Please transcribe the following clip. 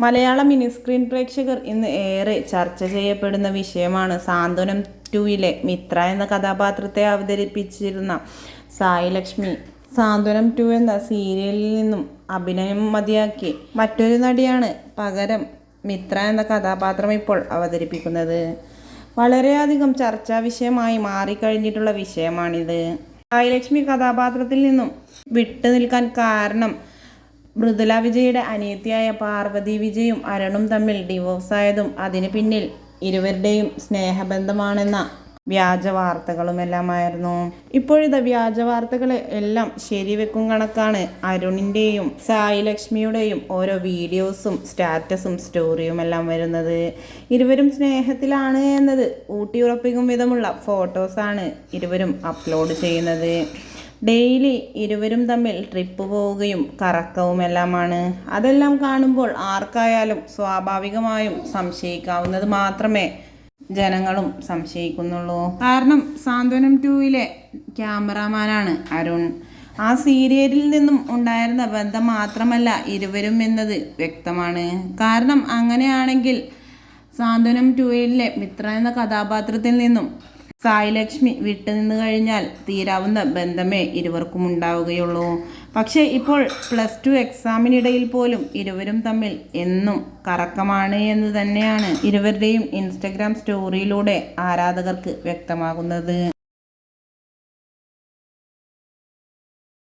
മലയാള mini screen പ്രേക്ഷകർ ഇന്ന് ഏറെ ചർച്ച ചെയ്യപ്പെടുന്ന വിഷയമാണ് സാന്ത്വനം ടുവിലെ മിത്ര എന്ന കഥാപാത്രത്തെ അവതരിപ്പിച്ചിരുന്ന സായി ലക്ഷ്മി. സാന്ത്വനം ടു എന്ന സീരിയലിൽ നിന്നും അഭിനയം മതിയാക്കി. മറ്റൊരു നടിയാണ് പകരം മിത്ര എന്ന കഥാപാത്രം ഇപ്പോൾ അവതരിപ്പിക്കുന്നത്. വളരെയധികം ചർച്ചാ വിഷയമായി മാറിക്കഴിഞ്ഞിട്ടുള്ള വിഷയമാണിത്. സായി ലക്ഷ്മി കഥാപാത്രത്തിൽ നിന്നും വിട്ടു നിൽക്കാൻ കാരണം മൃദുല വിജയുടെ അനിയത്തിയായ പാർവതി വിജയും അരുണും തമ്മിൽ ഡിവോഴ്സായതും അതിന് പിന്നിൽ ഇരുവരുടെയും സ്നേഹബന്ധമാണെന്ന വ്യാജ വാർത്തകളുമെല്ലാമായിരുന്നു. ഇപ്പോഴത്തെ വ്യാജ വാർത്തകൾ എല്ലാം ശരിവെക്കും കണക്കാണ് അരുണിന്റെയും സായി ലക്ഷ്മിയുടെയും ഓരോ വീഡിയോസും സ്റ്റാറ്റസും സ്റ്റോറിയും എല്ലാം വരുന്നത്. ഇരുവരും സ്നേഹത്തിലാണ് എന്നത് ഊട്ടിയുറപ്പിക്കും വിധമുള്ള ഫോട്ടോസാണ് ഇരുവരും അപ്ലോഡ് ചെയ്യുന്നത്. ഡെയിലി ഇരുവരും തമ്മിൽ ട്രിപ്പ് പോവുകയും കറക്കവുമെല്ലാമാണ്. അതെല്ലാം കാണുമ്പോൾ ആർക്കായാലും സ്വാഭാവികമായും സംശയിക്കാവുന്നത് മാത്രമേ ജനങ്ങളും സംശയിക്കുന്നുള്ളൂ. കാരണം സാന്ത്വനം ടൂയിലെ ക്യാമറാമാനാണ് അരുൺ. ആ സീരിയലിൽ നിന്നും ഉണ്ടായിരുന്ന ബന്ധം മാത്രമല്ല ഇരുവരും എന്നത് വ്യക്തമാണ്. കാരണം അങ്ങനെയാണെങ്കിൽ സാന്ത്വനം ടൂയിലെ മിത്ര എന്ന കഥാപാത്രത്തിൽ നിന്നും സായി ലക്ഷ്മി വിട്ടുനിന്ന് കഴിഞ്ഞാൽ തീരാവുന്ന ബന്ധമേ ഇരുവർക്കും ഉണ്ടാവുകയുള്ളൂ പക്ഷേ ഇപ്പോൾ പ്ലസ് ടു എക്സാമിനിടയിൽ പോലും ഇരുവരും തമ്മിൽ എന്നും കറക്കമാണ് എന്ന് തന്നെയാണ് ഇരുവരുടെയും ഇൻസ്റ്റഗ്രാം സ്റ്റോറിയിലൂടെ ആരാധകർക്ക് വ്യക്തമാകുന്നത്.